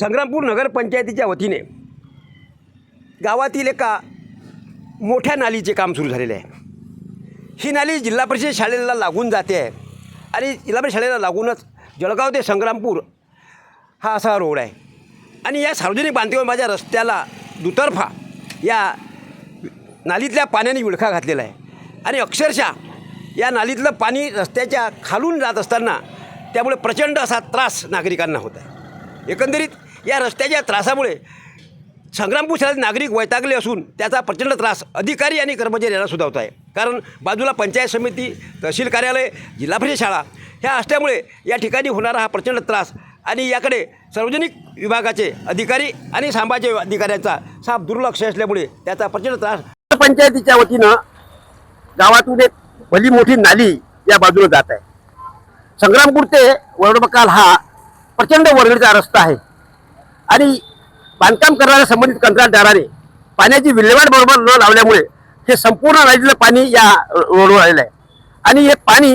संग्रामपूर नगरपंचायतीच्या वतीने गावातील एका मोठ्या नालीचे काम सुरू झालेले आहे. ही नाली जिल्हा परिषद शाळेला लागून जाते आहे. आणि जिल्हा परिषद शाळेला लागूनच जळगाव ते संग्रामपूर हा असा रोड आहे. आणि या सार्वजनिक बांधकामाच्या रस्त्याला दुतर्फा या नालीतल्या पाण्याने विळखा घातलेला आहे. आणि अक्षरशः या नालीतलं पाणी रस्त्याच्या खालून जात असताना त्यामुळे प्रचंड असा त्रास नागरिकांना होत आहे. एकंदरीत या रस्त्याच्या त्रासामुळे संग्रामपूर शहरात नागरिक वैतागले असून त्याचा प्रचंड त्रास अधिकारी आणि कर्मचारी यांना सुद्धा होत आहे. कारण बाजूला पंचायत समिती तहसील कार्यालय जिल्हा परिषद शाळा ह्या असल्यामुळे या ठिकाणी होणारा हा प्रचंड त्रास आणि याकडे सार्वजनिक विभागाचे अधिकारी आणि सांबाचे अधिकाऱ्यांचा साफ दुर्लक्ष असल्यामुळे त्याचा प्रचंड त्रास पंचायतीच्या वतीनं गावातून एक भली मोठी नाली या बाजूला जात आहे. संग्रामपूर ते वरडबकाल हा प्रचंड वर्गणीचा रस्ता आहे. आणि बांधकाम करणाऱ्या संबंधित कंत्राटदाराने पाण्याची विल्हेवाट बरोबर न लावल्यामुळे हे संपूर्ण नालीतलं पाणी या रोडवर आलेलं आहे. आणि हे पाणी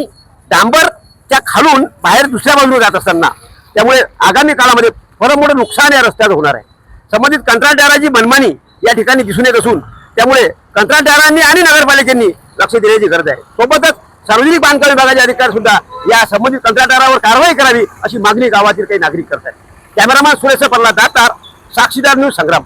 डांबरच्या खालून बाहेर दुसऱ्या बाजूला जात असताना त्यामुळे आगामी काळामध्ये फार मोठं नुकसान या रस्त्यात होणार आहे. संबंधित कंत्राटदाराची मनमानी या ठिकाणी दिसून येत असून त्यामुळे कंत्राटदारांनी आणि नगरपालिकेने लक्ष देण्याची गरज आहे. सोबतच सार्वजनिक बांधकाम विभागाचे अधिकारी सुद्धा या संबंधित कंत्राटदारावर कारवाई करावी अशी मागणी गावातील काही नागरिक करत आहेत कॅमेरामॅन सुरेश पल्ला दातार साक्षीदार न्यूज संग्राम